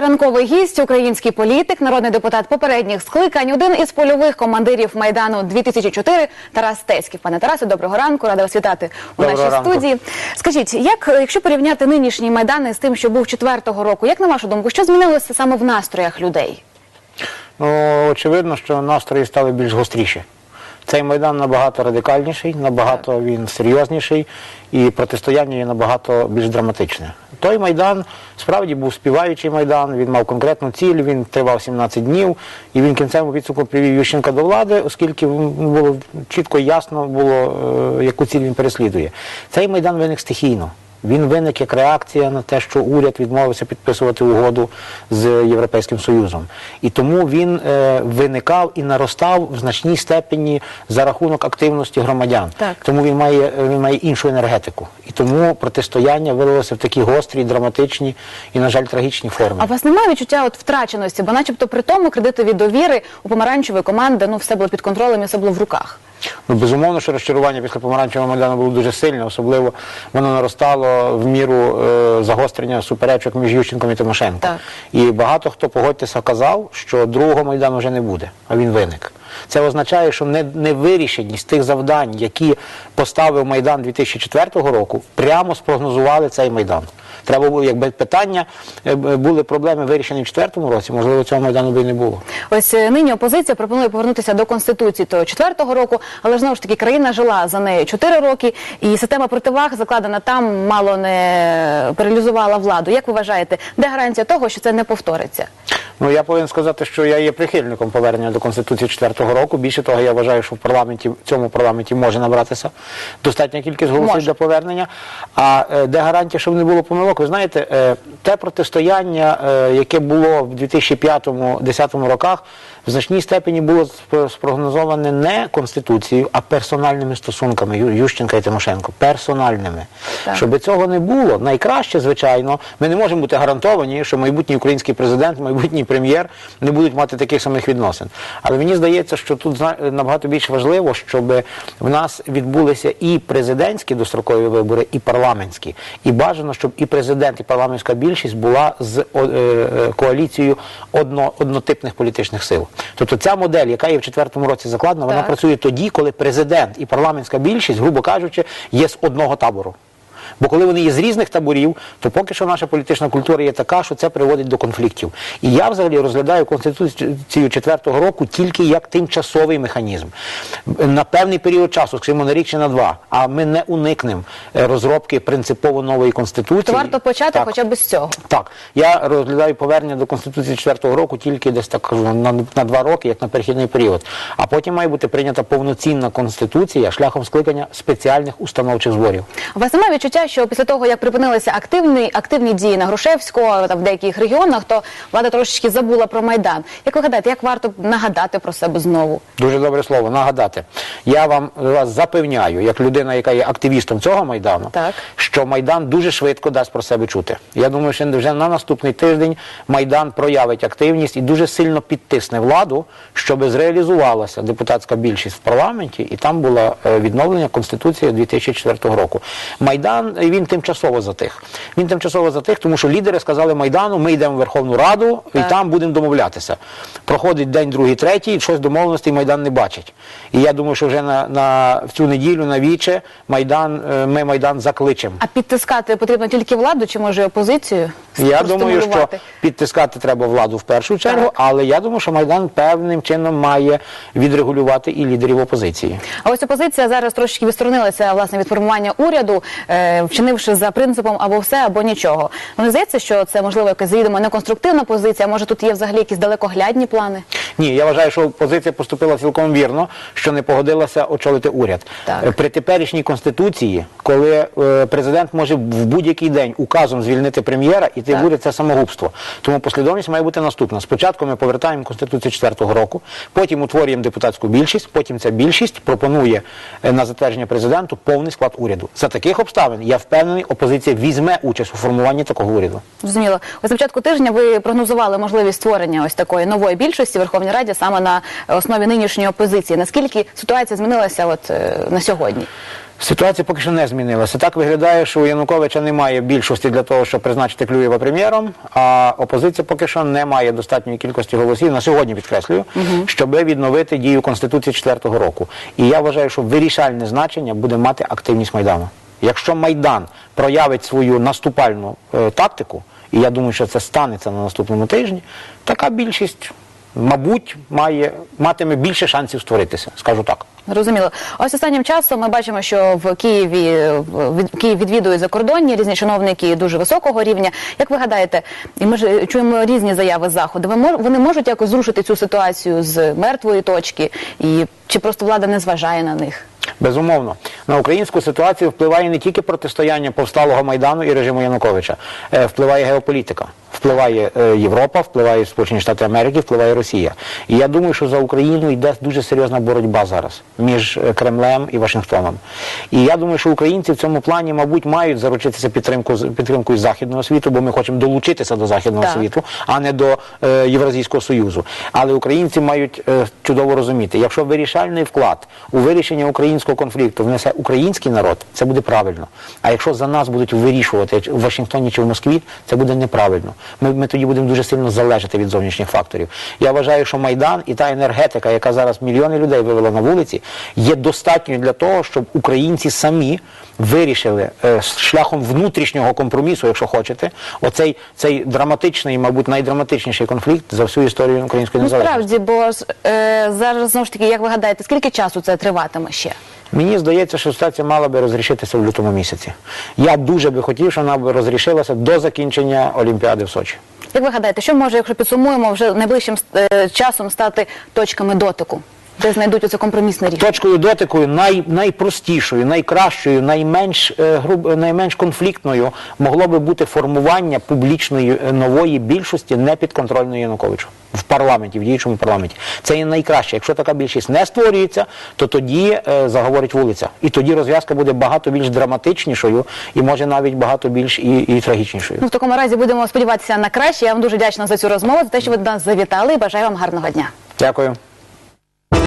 Ранковий гість, український політик, народний депутат попередніх скликань, один із польових командирів майдану 2004 Тарас Стецький. Пане Тарасе, доброго ранку, рада вас вітати у Доброго нашій ранку. студії. Скажіть, як е, якщо порівняти нинішній майдан із тим, що був четвертого року, як на вашу думку, що змінилося саме в настроях людей? Ну, очевидно, що настрої стали більш гостріші. Цей майдан набагато радикальніший, набагато він серйозніший, і протистояння є набагато більш драматичне. Той майдан справді був співаючий майдан, він мав конкретну ціль, він тривав 17 днів, і він кінцевому підсумку привів Ющенка до влади, оскільки було чітко і ясно було, е, яку ціль він переслідує. Цей майдан виник стихійно. Він виник як реакція на те, що уряд відмовився підписувати угоду з Європейським Союзом. І тому він е, виникав і наростав в значній степені за рахунок активності громадян. Так. Тому він має, він має іншу енергетику. І тому протистояння вилилося в такі гострі, драматичні і, на жаль, трагічні форми. А у вас немає відчуття от втраченості, бо начебто при тому кредитові довіри у помаранчевої команди ну все було під контролем і все було в руках. Ну, безумовно, що розчарування після помаранчевого майдану було дуже сильне, особливо воно наростало в міру е, загострення суперечок між Ющенком і Тимошенко. Так. І багато хто, погодьтеся, казав, що другого майдану вже не буде, а він виник. Це означає, що не, не тих завдань, які поставив Майдан 2004 року, прямо спрогнозували цей Майдан. Треба було, якби питання, е, були проблеми вирішені в 2004 році, можливо, цього Майдану би не було. Ось е, нині опозиція пропонує повернутися до конституції того четвертого року, але знову ж таки країна жила за нею чотири роки, і система противаг закладена там мало не паралізувала владу. Як ви вважаєте, де гарантія того, що це не повториться? Ну я повинен сказати, що я є прихильником повернення до Конституції 4-го року. Більше того, я вважаю, що в парламенті в цьому парламенті може набратися достатня кількість голосів Може. для повернення. А е, де гарантія, щоб не було помилок? Ви знаєте, е, те протистояння, е, яке було в 2005-2010 роках, в значній степені було сп- спрогнозоване не конституцією, а персональними стосунками Ющенка і Тимошенко. Персональними. Так. Щоб цього не було, найкраще, звичайно, ми не можемо бути гарантовані, що майбутній український президент, майбутній прем'єр не будуть мати таких самих відносин. Але мені здається, що тут набагато більш важливо, щоб в нас відбулися і президентські дострокові вибори, і парламентські. І бажано, щоб і президент, і парламентська більшість була з е, е, коаліцією одно, однотипних політичних сил. Тобто ця модель, яка є в четвертому році закладена, вона Так. працює тоді, коли президент і парламентська більшість, грубо кажучи, є з одного табору. Бо коли вони є з різних таборів, то поки що наша політична культура є така, що це приводить до конфліктів. І я взагалі розглядаю конституцію четвертого року тільки як тимчасовий механізм на певний період часу, скажімо, на рік чи на два. А ми не уникнемо е, розробки принципово нової конституції. То варто почати Так. хоча б з цього. Так, я розглядаю повернення до Конституції 4-го року тільки десь так на, на два роки, як на перехідний період. А потім має бути прийнята повноцінна конституція шляхом скликання спеціальних установчих зборів. У вас немає відчуття, що після того, як припинилися активні, активні дії на Грушевського та в деяких регіонах, то влада трошечки забула про Майдан. Як ви гадаєте, як варто нагадати про себе знову? Дуже добре слово, нагадати. Я вам вас запевняю, як людина, яка є активістом цього майдану, Так. що майдан дуже швидко дасть про себе чути. Я думаю, що вже на наступний тиждень майдан проявить активність і дуже сильно підтисне владу, щоб зреалізувалася депутатська більшість в парламенті, і там було е, відновлення конституції 2004 року. Майдан він тимчасово затих. Він тимчасово затих, тому що лідери сказали майдану, ми йдемо в Верховну Раду і Так. там будемо домовлятися. Проходить день, другий, третій, щось домовленостей майдан не бачить. І я думаю, що вже на, на в цю неділю на віче майдан, е, ми майдан закличемо. А підтискати потрібно тільки владу чи може опозицію? Я думаю, що підтискати треба владу в першу чергу, Так. але я думаю, що майдан певним чином має відрегулювати і лідерів опозиції. А ось опозиція зараз трошечки відсторонилася власне від формування уряду, е, вчинивши за принципом або все, або нічого. Не здається, що це можливо якась завідомо неконструктивна позиція. Може тут є взагалі якісь далекоглядні плани? Ні, я вважаю, що опозиція поступила цілком вірно, що не погодилася очолити уряд. Так. Е, При теперішній конституції, коли е, президент може в будь-який день указом звільнити прем'єра, і ти уряд це самогубство. Тому послідовність має бути наступна. Спочатку ми повертаємо конституцію 4-го року, потім утворюємо депутатську більшість, потім ця більшість пропонує е, на затвердження президенту повний склад уряду. За таких обставин я впевнений, опозиція візьме участь у формуванні такого уряду. Зрозуміло. Ось на початку тижня ви прогнозували можливість створення ось такої нової більшості в Верховній Раді саме на основі нинішньої опозиції. Наскільки ситуація змінилася от е, на сьогодні? Ситуація поки що не змінилася. Так виглядає, що у Януковича немає більшості для того, щоб призначити Клюєва прем'єром, а опозиція поки що не має достатньої кількості голосів на сьогодні, підкреслюю, щоб відновити дію Конституції 4-го року. І я вважаю, що вирішальне значення буде мати активність Майдану. Якщо Майдан проявить свою наступальну е, тактику, і я думаю, що це станеться на наступному тижні, така більшість, мабуть, має матиме більше шансів створитися, скажу так. Зрозуміло. Ось останнім часом ми бачимо, що в Києві в Київ відвідують закордонні різні чиновники дуже високого рівня. Як ви гадаєте, і ми ж чуємо різні заяви заходу. Вони можуть якось зрушити цю ситуацію з мертвої точки, і чи просто влада не зважає на них? Безумовно, на українську ситуацію впливає не тільки протистояння повсталого майдану і режиму Януковича, е, впливає геополітика, впливає е, Європа, впливає Сполучені Штати Америки, впливає Росія. І я думаю, що за Україну йде дуже серйозна боротьба зараз між е, Кремлем і Вашингтоном. І я думаю, що українці в цьому плані, мабуть, мають заручитися підтримку підтримкою західного світу, бо ми хочемо долучитися до західного Так. світу, а не до е, Євразійського союзу. Але українці мають е, чудово розуміти, якщо вирішальний вклад у вирішення українського конфлікту внесе український народ, це буде правильно. А якщо за нас будуть вирішувати в Вашингтоні чи в Москві, це буде неправильно. Ми, ми тоді будемо дуже сильно залежати від зовнішніх факторів. Я вважаю, що майдан і та енергетика, яка зараз мільйони людей вивела на вулиці, є достатньою для того, щоб українці самі вирішили е, шляхом внутрішнього компромісу, якщо хочете, оцей цей драматичний, мабуть, найдраматичніший конфлікт за всю історію української Ну незалежності. справді, бо е, зараз знову ж таки, як ви гадаєте, скільки часу це триватиме ще? Мені здається, що ситуація мала би розрішитися в лютому місяці. Я дуже би хотів, щоб вона б розрішилася до закінчення Олімпіади в Сочі. Як ви гадаєте, що може, якщо підсумуємо, вже найближчим е, часом стати точками дотику, де знайдуть оце компромісне рішення? Точкою дотику най, найпростішою, найкращою, найменш, е, груб, найменш конфліктною могло би бути формування публічної е, нової більшості непідконтрольної Януковичу в парламенті, в діючому парламенті. Це є найкраще. Якщо така більшість не створюється, то тоді е, заговорить вулиця. І тоді розв'язка буде багато більш драматичнішою і може навіть багато більш і, і трагічнішою. Ну, в такому разі будемо сподіватися на краще. Я вам дуже вдячна за цю розмову, за те, що ви до нас завітали і бажаю вам гарного дня. Дякую.